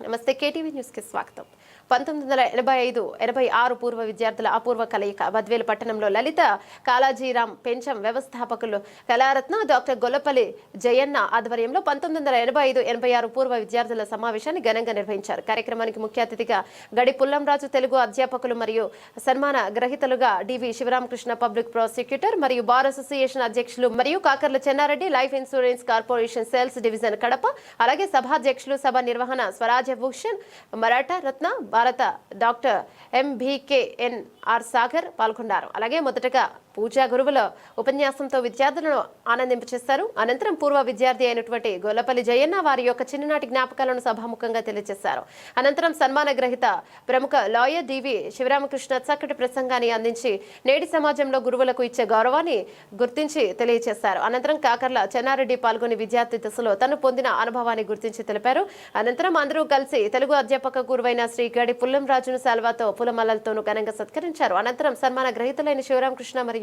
నమస్తే కేటీవీ న్యూస్కి స్వాగతం. పంతొమ్మిది వందల ఎనభై ఐదు ఎనభై ఆరు పూర్వ విద్యార్థుల అపూర్వ కలయిక బద్వేలు పట్టణంలో లలిత కాళాజీరాం పెంచం వ్యవస్థాపకులు కళారత్న డాక్టర్ గొల్లపల్లి జయన్న ఆధ్వర్యంలో పంతొమ్మిది వందల ఎనభై ఐదు ఎనభై ఆరు పూర్వ విద్యార్థుల సమావేశాన్ని ఘనంగా నిర్వహించారు. కార్యక్రమానికి ముఖ్య అతిథిగా గడి పుల్లంరాజు తెలుగు అధ్యాపకులు మరియు సన్మాన గ్రహీతలుగా డివి శివరామకృష్ణ పబ్లిక్ ప్రాసిక్యూటర్ మరియు బార్ అసోసియేషన్ అధ్యక్షులు మరియు Kakarla Chennareddy life insurance corporation sales division Kadapa అలాగే సభాధ్యక్షులు సభ నిర్వహణ స్వరాజ్య రాజభూషణ్ మరాఠా రత్న భారత డాక్టర్ ఎంబీకేఎన్ఆర్ సాగర్ పాల్గొన్నారు. అలాగే మొదటగా పూజా గురువుల ఉపన్యాసంతో విద్యార్థులను ఆనందింపచేస్తారు అనంతరం పూర్వ విద్యార్థి అయినటువంటి గొల్లపల్లి జయన్న వారి యొక్క చిన్ననాటి జ్ఞాపకాలను సభాముఖంగా తెలియజేశారు. అనంతరం సన్మాన గ్రహీత ప్రముఖ లాయర్ డివి శివరామకృష్ణ చక్కటి ప్రసంగాన్ని అందించి నేటి సమాజంలో గురువులకు ఇచ్చే గౌరవాన్ని గుర్తించి తెలియజేశారు. అనంతరం కాకర్ల చెన్నారెడ్డి పాల్గొని విద్యార్థి దశలో తను పొందిన అనుభవాన్ని గుర్తించి తెలిపారు. అనంతరం అందరూ కలిసి తెలుగు అధ్యాపక గురువైన శ్రీ గడి పుల్లం రాజును సాల్వాతో పులమల్లలతోనూ ఘనంగా సత్కరించారు. అనంతరం సన్మాన గ్రహీతలైన శివరామకృష్ణ మరియు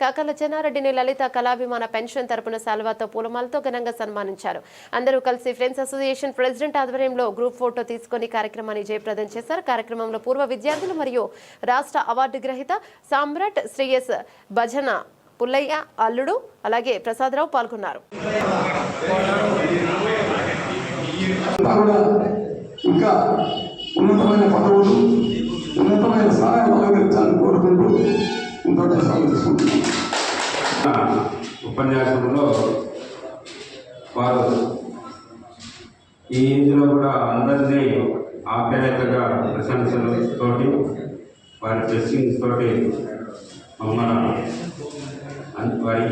కాకర్ల చెన్నారెడ్డిని లలిత కళాభిమాన పెన్షన్ తరపున సాల్వాతో పూలమాలతో ఘనంగా సన్మానించారు. అందరూ కలిసి ఫ్రెండ్స్ అసోసియేషన్ ప్రెసిడెంట్ ఆధ్వర్యంలో గ్రూప్ ఫోటో తీసుకొని కార్యక్రమాన్ని జయప్రదం చేశారు. కార్యక్రమంలో పూర్వ విద్యార్థులు మరియు రాష్ట్ర అవార్డు గ్రహీత సామ్రాట్ శ్రీఎస్ భజన పుల్లయ్య అల్లుడు అలాగే ప్రసాదరావు పాల్గొన్నారు. ఇంకా ఉన్నతమైన పదవులు ఉన్నతమైన సహాయం ఉపన్యాసంలో వారు ఈ ఇందులో కూడా అందరినీ ఆప్యాయతగా ప్రశంసలతోటి వారి బ్లెస్సింగ్స్ తోటి మమ్మల్ని వారి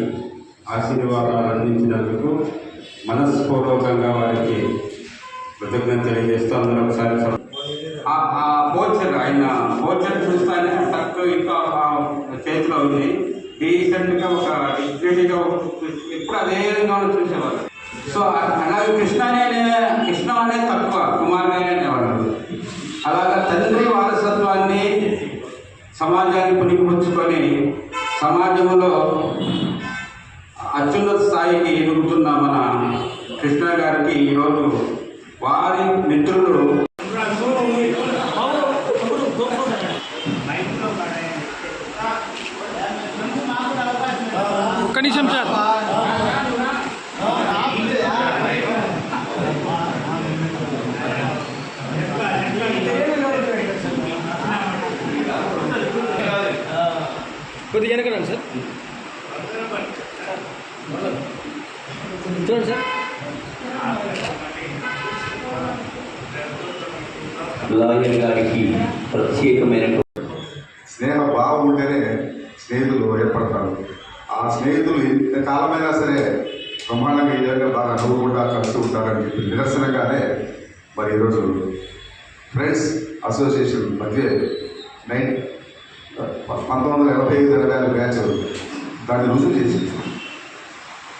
ఆశీర్వాదాలు అందించినందుకు మనస్పూర్వకంగా వారికి కృతజ్ఞత తెలియజేస్తూ అందరూ ఒకసారి ఆ ఆ పోర్చర్ ఆయన పోర్చర్ చూస్తానే తక్కువ ఇంకా ఆ చేతిలో ఉంది రీసెంట్గా ఒక డిగ్రేడ్గా ఎప్పుడు అదే విధంగా చూసేవాళ్ళు. సో అలాగే కృష్ణ అనే కృష్ణ అనేది తక్కువ కుమార్ గారు అనేవాళ్ళు. అలాగా తండ్రి వారసత్వాన్ని సమాజాన్ని పుణికిపుచ్చుకొని సమాజంలో అత్యున్నత స్థాయికి ఎదుగుతున్న మన కృష్ణ గారికి ఈరోజు వారి మిత్రులు ఒక్క నిమిషం సార్ కొద్దిగా వెనకరండి సార్ చూడండి సార్ లాయర్ గారికి ప్రత్యేకమైన స్నేహ భావం ఉంటేనే స్నేహితులు ఏర్పడతారు ఆ స్నేహితులు ఎంత కాలమైనా సరే బ్రహ్మాండంగా ఈ విధంగా బాగా నవ్వుకుంటా కలుస్తూ ఉంటారని చెప్పి నిరసనగానే మరి ఈరోజు ఫ్రెండ్స్ అసోసియేషన్ మధ్య నైన్ పంతొమ్మిది వందల ఎనభై ఐదు ఎనభై ఆరు బ్యాచ్ దాన్ని రుజువు చేసింది.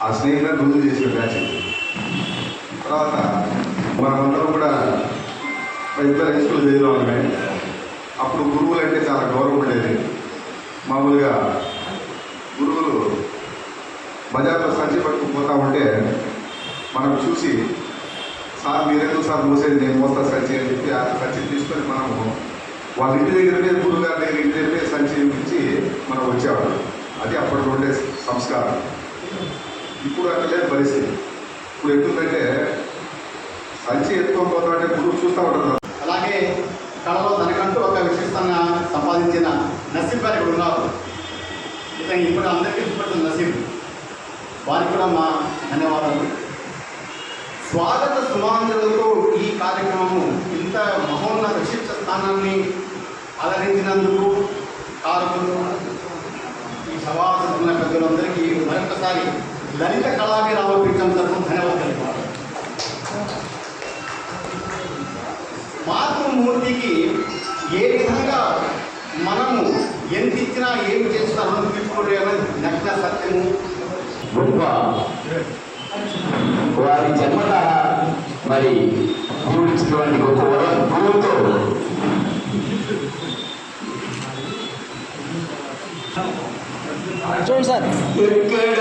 ఆ స్నేహితులను రుజువు చేసిన బ్యాచ్ తర్వాత మనమందరం కూడా ఇద్దరు హై స్కూల్ చదివామే అప్పుడు గురువులు అంటే చాలా గౌరవం ఉండేది. మామూలుగా బజార్లో సంచి పట్టుకుపోతా ఉంటే మనం చూసి సార్ మీరెందుకు సార్ మోసేది? నేను మోస్తా సంచి అని చెప్పి ఆ సంచి తీసుకొని మనము వాళ్ళ ఇంటి దగ్గరనే గురుగారి దగ్గర ఇంటి దగ్గరనే సంచి ఇచ్చి మనం వచ్చేవాళ్ళం. అది అప్పట్లో ఉండే సంస్కారం. ఇప్పుడు అట్లే లేదు పరిస్థితి. ఇప్పుడు ఎట్లుందంటే సంచి ఎత్తుకొని పోతా అంటే గురువు చూస్తూ ఉంటారు అలాగే కళలో తనకంటూ ఒక విశిష్టంగా సంపాదించిన నసీబ్ గారు ఇక్కడ ఉన్నారు. ఇతను ఇప్పుడు అందరికీ ఇష్టపడుతున్న నసీబ్. వారికి కూడా మా ధన్యవాదాలు. స్వాగత సుమాంధ్రులతో ఈ కార్యక్రమము ఇంత మహోన్నత శిక్ష స్థానాన్ని అలరించినందుకు కారకులు ఈ సమావేశం పెద్దలందరికీ మరొకసారి లలిత కళాభిరామ పీఠం తరఫున ధన్యవాదాలు. తెలిపారు మాతృమూర్తికి ఏ విధంగా మనము ఎంత ఇచ్చినా ఏమి చేసినా రుణం తీసుకోలేమని నగ్న సత్యము. గొప్ప వారి జన్మత మరి పూర్తించినటువంటి గొప్ప వరం గురువుతో. చూడండి సార్. ఎక్కడ